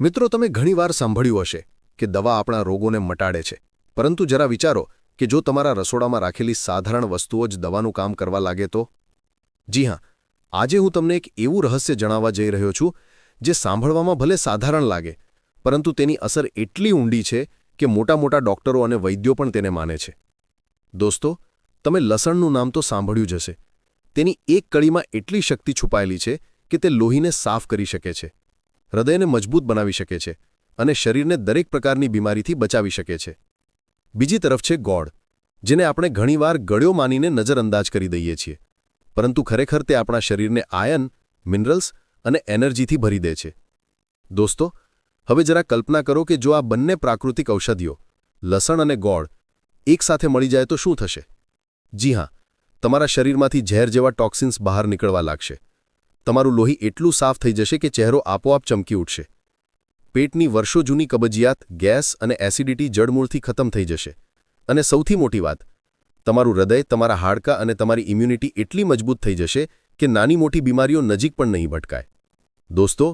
મિત્રો, તમે ઘણીવાર સાંભળ્યું હશે કે દવા આપણા રોગોને મટાડે છે. પરંતુ જરા વિચારો કે જો તમારા રસોડામાં રાખેલી સાધારણ વસ્તુઓ જ દવાનું કામ કરવા લાગે તો? જી હા, આજે હું તમને એક એવું રહસ્ય જણાવવા જઈ રહ્યો છું, જે સાંભળવામાં ભલે સાધારણ લાગે, પરંતુ તેની અસર એટલી ઊંડી છે કે મોટા મોટા ડોક્ટરો અને વૈદ્યો પણ તેને માને છે. દોસ્તો, તમે લસણનું નામ તો સાંભળ્યું જ હશે. તેની એક કળીમાં એટલી શક્તિ છુપાયેલી છે કે તે લોહીને સાફ કરી શકે છે. હૃદયને મજબૂત બનાવી શકે છે અને શરીરને દરેક પ્રકારની બીમારીથી બચાવી શકે છે. બીજી તરફ છે ગોળ, જેને આપણે ઘણીવાર ગળ્યો માનીને નજરઅંદાજ કરી દઈએ છીએ, પરંતુ ખરેખર તે આપણા શરીરને આયન, મિનરલ્સ અને એનર્જીથી ભરી દે છે. દોસ્તો, હવે જરા કલ્પના કરો કે જો આ બંને પ્રાકૃતિક ઔષધિઓ, લસણ અને ગોળ એકસાથે મળી જાય તો શું થશે? જી હા, તમારા શરીરમાંથી ઝેર જેવા ટોક્સિન્સ બહાર નીકળવા લાગશે. તમારું લોહી એટલું સાફ થઈ જશે કે ચહેરો આપોઆપ ચમકી ઉઠશે. પેટની વર્ષો જૂની કબજિયાત, ગેસ અને એસિડિટી જડમૂળથી ખતમ થઈ જશે. અને સૌથી મોટી વાત, તમારું હૃદય, તમારા હાડકાં અને તમારી ઇમ્યુનિટી એટલી મજબૂત થઈ જશે કે નાની મોટી બીમારીઓ નજીક પણ નહીં ભટકાય. દોસ્તો,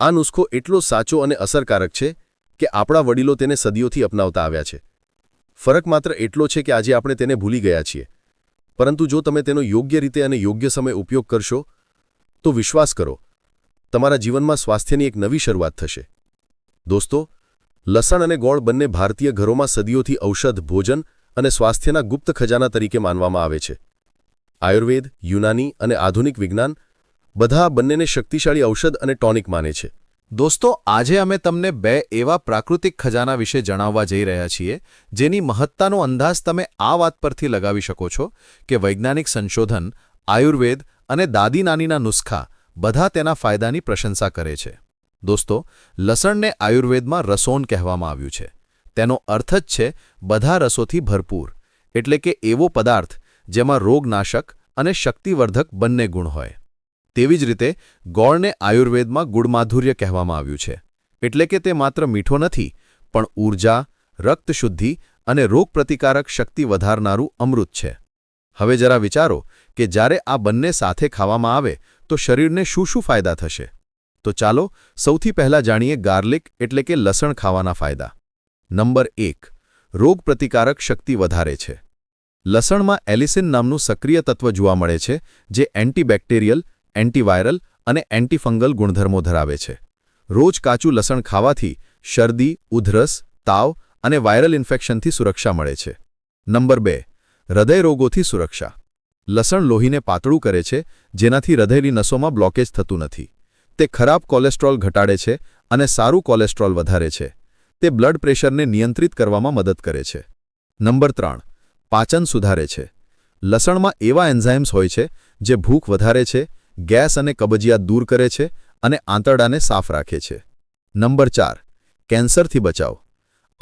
આ નુસ્ખો એટલો સાચો અને અસરકારક છે કે આપણા વડીલો તેને સદીઓથી અપનાવતા આવ્યા છે. ફરક માત્ર એટલો છે કે આજે આપણે તેને ભૂલી ગયા છીએ. પરંતુ જો તમે તેનો યોગ્ય રીતે અને યોગ્ય સમય ઉપયોગ કરશો તો વિશ્વાસ કરો. તમારા જીવનમાં સ્વાસ્થ્યની એક નવી શરૂઆત થશે. દોસ્તો, લસણ અને ગોળ બંને ભારતીય ઘરોમાં સદીઓથી ઔષધ, ભોજન અને સ્વાસ્થ્યના ગુપ્ત ખજાના તરીકે માનવામાં આવે છે. આયુર્વેદ, યુનાની અને આધુનિક વિજ્ઞાન બધા બંનેને શક્તિશાળી ઔષધ અને ટોનિક માને છે. દોસ્તો, આજે અમે તમને બે એવા પ્રાકૃતિક ખજાના વિશે જણાવવા જઈ રહ્યા છીએ, જેની મહત્તાનો અંદાજ તમે આ વાત પરથી લગાવી શકો છો કે વૈજ્ઞાનિક સંશોધન, આયુર્વેદ અને દાદી નાનીના નુસ્ખા બધા તેના ફાયદાની પ્રશંસા કરે છે. દોસ્તો, લસણને આયુર્વેદમાં રસોન કહેવામાં આવ્યું છે. તેનો અર્થ જ છે બધા રસોથી ભરપૂર, એટલે કે એવો પદાર્થ જેમાં રોગનાશક અને શક્તિવર્ધક બંને ગુણ હોય. તેવી જ રીતે, ગોળને આયુર્વેદમાં ગુણમાધુર્ય કહેવામાં આવ્યું છે. એટલે કે તે માત્ર મીઠો નથી, પણ ઊર્જા, રક્તશુદ્ધિ અને રોગપ્રતિકારક શક્તિ વધારનારું અમૃત છે. હવે જરા વિચારો કે જ્યારે આ બંને સાથે ખાવામાં આવે, તો શરીરને શું શું ફાયદા થશે? તો ચાલો સૌથી પહેલા જાણીએ ગાર્લિક એટલે કે લસણ ખાવાના ફાયદા. નંબર એક રોગપ્રતિકારક શક્તિ વધારે છે. લસણમાં એલિસિન નામનું સક્રિય તત્વ જોવા મળે છે, જે એન્ટીબેક્ટેરિયલ, એન્ટીવાયરલ અને એન્ટીફંગલ ગુણધર્મો ધરાવે છે. રોજ કાચું લસણ ખાવાથી શરદી, ઉધરસ, તાવ અને વાયરલ ઇન્ફેક્શનથી સુરક્ષા મળે છે. નંબર બે હૃદયરોગોથી સુરક્ષા. લસણ લોહીને પાતળું કરે છે, જેનાથી હૃદયની નસોમાં બ્લોકેજ થતું નથી. તે ખરાબ કોલેસ્ટ્રોલ ઘટાડે છે અને સારું કોલેસ્ટ્રોલ વધારે છે. તે બ્લડ પ્રેશરને નિયંત્રિત કરવામાં મદદ કરે છે. નંબર ત્રણ, પાચન સુધારે છે. લસણમાં એવા એન્ઝાઇમ્સ હોય છે, જે ભૂખ વધારે છે, ગેસ અને કબજિયાત દૂર કરે છે અને આંતરડાને સાફ રાખે છે. નંબર ચાર, કેન્સરથી બચાવ.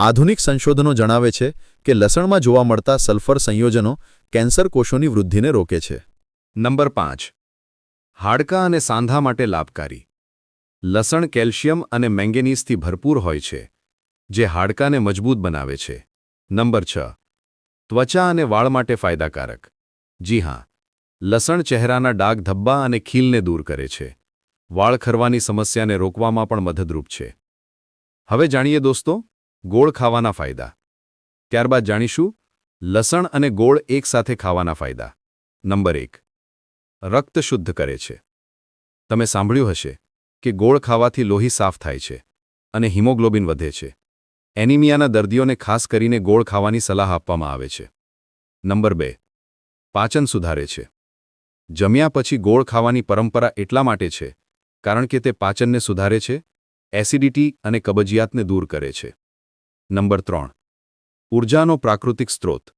આધુનિક સંશોધનો જણાવે છે કે લસણમાં જોવા મળતા સલ્ફર સંયોજનો કેન્સર કોષોની વૃદ્ધિને રોકે છે. નંબર પાંચ. હાડકાં અને સાંધા માટે લાભકારી. લસણ કેલ્શિયમ અને મેંગેનીઝથી ભરપૂર હોય છે, જે હાડકાને મજબૂત બનાવે છે. નંબર છ. ત્વચા અને વાળ માટે ફાયદાકારક. જી હા, લસણ ચહેરાના ડાઘ, ધબ્બા અને ખીલને દૂર કરે છે. વાળ ખરવાની સમસ્યાને રોકવામાં પણ મદદરૂપ છે. હવે જાણીએ દોસ્તો ગોળ ખાવાના ફાયદા. ત્યારબાદ જાણીશું, લસણ અને ગોળ એકસાથે ખાવાના ફાયદા. નંબર એક, રક્ત શુદ્ધ કરે છે. તમે સાંભળ્યું હશે કે ગોળ ખાવાથી લોહી સાફ થાય છે અને હિમોગ્લોબિન વધે છે. એનિમિયાના દર્દીઓને ખાસ કરીને ગોળ ખાવાની સલાહ આપવામાં આવે છે. નંબર બે, પાચન સુધારે છે. જમ્યા પછી ગોળ ખાવાની પરંપરા એટલા માટે છે કારણ કે તે પાચનને સુધારે છે, એસિડિટી અને કબજિયાતને દૂર કરે છે. નંબર ત્રણ. ઊર્જાનો પ્રાકૃતિક સ્ત્રોત.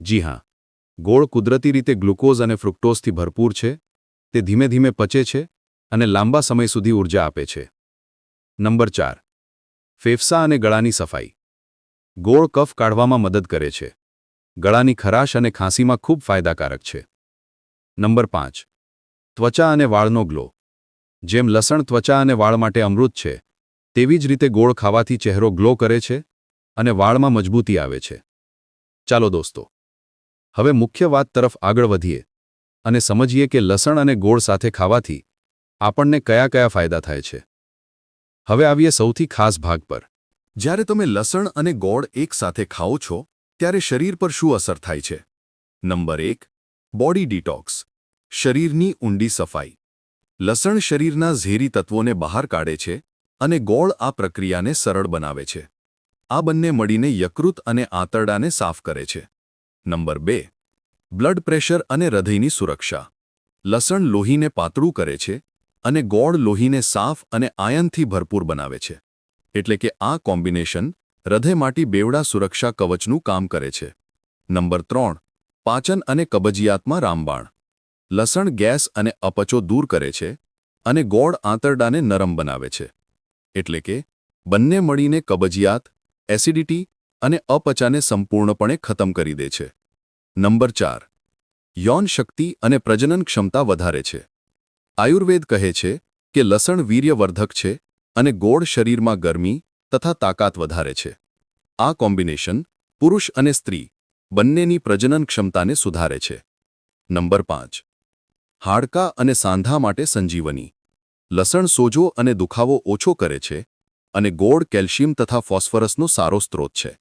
જી હા. ગોળ કુદરતી રીતે ગ્લુકોઝ અને ફ્રુક્ટોઝથી ભરપૂર છે, તે ધીમે ધીમે પચે છે અને લાંબા સમય સુધી ઊર્જા આપે છે. નંબર ચાર. ફેફસા અને ગળાની સફાઈ. ગોળ કફ કાઢવામાં મદદ કરે છે. ગળાની ખરાશ અને ખાંસીમાં ખૂબ ફાયદાકારક છે. નંબર પાંચ. ત્વચા અને વાળનો ગ્લો. જેમ લસણ ત્વચા અને વાળ માટે અમૃત છે, તેવી જ રીતે ગોળ ખાવાથી ચહેરો ગ્લો કરે છે અને વાળમાં મજબૂતી આવે છે. ચાલો દોસ્તો, હવે મુખ્ય વાત તરફ આગળ વધીએ અને સમજીએ કે લસણ અને ગોળ સાથે ખાવાથી આપણને કયા કયા ફાયદા થાય છે. હવે આવીએ સૌથી ખાસ ભાગ પર. જ્યારે તમે લસણ અને ગોળ એકસાથે ખાઓ છો, ત્યારે શરીર પર શું અસર થાય છે? નંબર એક, બોડી ડિટોક્સ. શરીરની ઊંડી સફાઈ. લસણ શરીરના ઝેરી તત્વોને બહાર કાઢે છે અને ગોળ આ પ્રક્રિયાને સરળ બનાવે છે. આ બંને મળીને યકૃત અને આંતરડાને સાફ કરે છે. નંબર બે. બ્લડ પ્રેશર અને હૃદયની સુરક્ષા. લસણ લોહીને પાતળું કરે છે અને ગોળ લોહીને સાફ અને આયનથી ભરપૂર બનાવે છે. એટલે કે આ કોમ્બિનેશન હૃદય માટે બેવડા સુરક્ષા કવચનું કામ કરે છે. નંબર ત્રણ. પાચન અને કબજિયાતમાં રામબાણ. લસણ ગેસ અને અપચો દૂર કરે છે અને ગોળ આંતરડાને નરમ બનાવે છે. એટલે કે બંને મળીને કબજિયાત એસિડિટી અને અપચાને સંપૂર્ણપણે ખતમ કરી દે છે. નંબર ચાર. યૌન શક્તિ અને પ્રજનન ક્ષમતા વધારે છે. આયુર્વેદ કહે છે કે લસણ વીર્યવર્ધક છે અને ગોળ શરીરમાં ગરમી તથા તાકાત વધારે છે. આ કોમ્બિનેશન પુરુષ અને સ્ત્રી બંનેની પ્રજનન ક્ષમતાને સુધારે છે. નંબર પાંચ. હાડકાં અને સાંધા માટે સંજીવની. લસણ સોજો અને દુખાવો ઓછો કરે છે અને ગોળ કેલ્શિયમ તથા ફોસ્ફરસનો સારો સ્ત્રોત છે.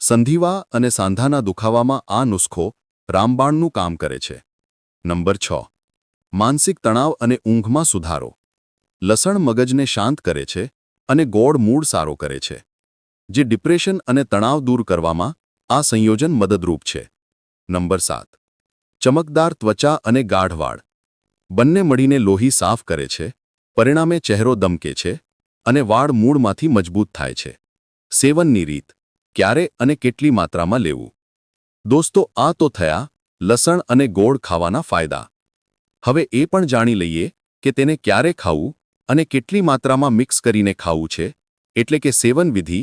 સંધિવા અને સાંધાના દુખાવામાં આ નુસ્ખો રામબાણનું કામ કરે છે. નંબર છ. માનસિક તણાવ અને ઊંઘમાં સુધારો. લસણ મગજને શાંત કરે છે અને ગોળ મૂડ સારો કરે છે. જે ડિપ્રેશન અને તણાવ દૂર કરવામાં આ સંયોજન મદદરૂપ છે. નંબર સાત. ચમકદાર ત્વચા અને ગાઢવાળ. બંને મળીને લોહી સાફ કરે છે. પરિણામે ચહેરો દમકે છે અને વાળ મૂળમાંથી મજબૂત થાય છે. સેવનની રીત, ક્યારે અને કેટલી માત્રામાં લેવું? દોસ્તો, આ તો થયા લસણ અને ગોળ ખાવાના ફાયદા. હવે એ પણ જાણી લઈએ કે તેને ક્યારે ખાવું અને કેટલી માત્રામાં મિક્સ કરીને ખાવું છે, એટલે કે સેવન વિધિ.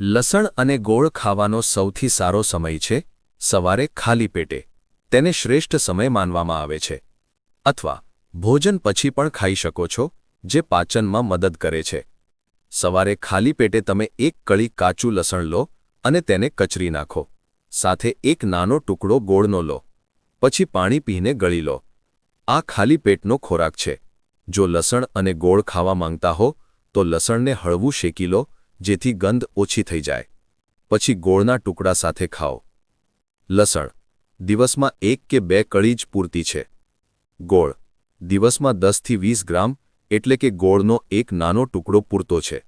લસણ અને ગોળ ખાવાનો સૌથી સારો સમય છે સવારે ખાલી પેટે. તેને શ્રેષ્ઠ સમય માનવામાં આવે છે. અથવા ભોજન પછી પણ ખાઈ શકો છો જે પાચનમાં મદદ કરે છે. સવારે ખાલી પેટે તમે એક કળી કાચું લસણ લો અને તેને કચરી નાખો. સાથે એક નાનો ટુકડો ગોળનો લો. પછી પાણી પીને ગળી લો. આ ખાલી પેટનો ખોરાક છે. જો લસણ અને ગોળ ખાવા માંગતા હો, તો લસણને હળવું શેકી લો, જેથી ગંધ ઓછી થઈ જાય. પછી ગોળના ટુકડા સાથે ખાઓ. લસણ. દિવસમાં એક કે બે કળી જ પૂરતી છે. ગોળ. દિવસમાં દસથી વીસ ગ્રામ એટલે કે ગોળનો એક નાનો ટુકડો પૂરતો છે.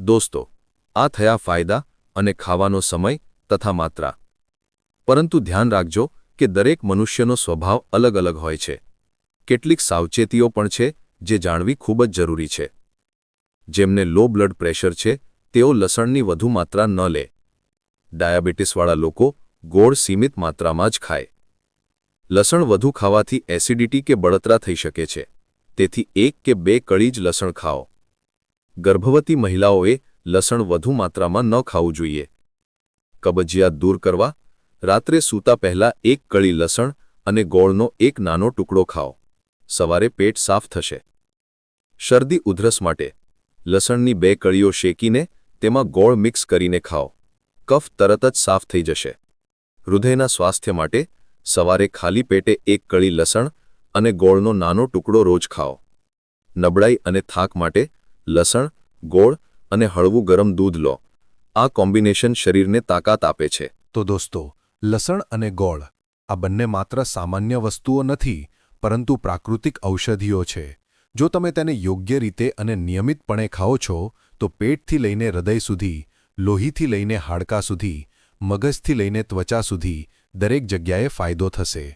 દોસ્તો, આ થયા ફાયદા અને ખાવાનો સમય તથા માત્રા. પરંતુ ધ્યાન રાખજો કે દરેક મનુષ્યનો સ્વભાવ અલગ અલગ હોય છે. કેટલીક સાવચેતીઓ પણ છે જે જાણવી ખૂબ જ જરૂરી છે. જેમને લો બ્લડ પ્રેશર છે, તેઓ લસણની વધુ માત્રા ન લે. ડાયાબિટીસવાળા લોકો ગોળ સીમિત માત્રામાં જ ખાય. લસણ વધુ ખાવાથી એસિડિટી કે બળતરા થઈ શકે છે. તેથી એક કે બે કળી જ લસણ ખાઓ. ગર્ભવતી મહિલાઓએ લસણ વધુ માત્રામાં ન ખાવું જોઈએ. કબજિયાત દૂર કરવા, રાત્રે સૂતા પહેલા એક કળી લસણ અને ગોળનો એક નાનો ટુકડો ખાઓ. સવારે પેટ સાફ થશે. શરદી ઉધરસ માટે, લસણની બે કળીઓ શેકીને તેમાં ગોળ મિક્સ કરીને ખાઓ. કફ તરત જ સાફ થઈ જશે. હૃદયના સ્વાસ્થ્ય માટે, સવારે ખાલી પેટે એક કળી લસણ અને ગોળનો નાનો ટુકડો રોજ ખાઓ. નબળાઈ અને થાક માટે લસણ, ગોળ અને હળવું ગરમ દૂધ લો. આ કોમ્બિનેશન શરીરને તાકાત આપે છે. તો દોસ્તો, લસણ અને ગોળ આ બંને માત્ર સામાન્ય વસ્તુઓ નથી, પરંતુ પ્રાકૃતિક ઔષધિઓ છે. જો તમે તેને યોગ્ય રીતે અને નિયમિતપણે ખાઓ છો, તો પેટથી લઈને હૃદય સુધી, લોહીથી લઈને હાડકાં સુધી, મગજથી લઈને ત્વચા સુધી દરેક જગ્યાએ ફાયદો થશે.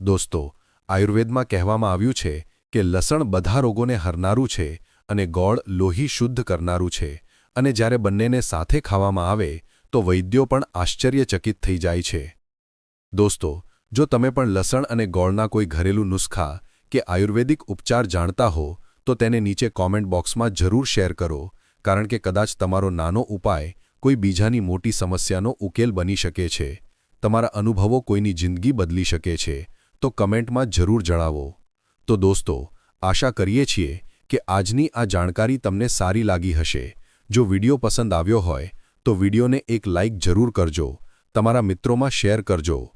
દોસ્તો આયુર્વેદમાં કહેવામાં આવ્યું છે કે લસણ બધા રોગોને હરનારું છે અને ગોળ લોહી શુદ્ધ કરનારું છે અને જ્યારે બંનેને સાથે ખાવામાં આવે તો વૈદ્યો પણ આશ્ચર્યચકિત થઈ જાય છે. દોસ્તો, જો તમે પણ લસણ અને ગોળના કોઈ ઘરેલું નુસ્ખા કે આયુર્વેદિક ઉપચાર જાણતા હો, તો તેને નીચે કોમેન્ટ બોક્સમાં જરૂર શેર કરો, કારણ કે કદાચ તમારો નાનો ઉપાય કોઈ બીજાની મોટી સમસ્યાનો ઉકેલ બની શકે છે. તમારા અનુભવો કોઈની જિંદગી બદલી શકે છે. તો કમેન્ટમાં જરૂર જણાવો. તો દોસ્તો, આશા કરીએ છીએ કે આજની આ જાણકારી તમને સારી લાગી હશે. જો વીડિયો પસંદ આવ્યો હોય, તો વિડિયોને એક લાઇક જરૂર કરજો. તમારા મિત્રોમાં શેર કરજો.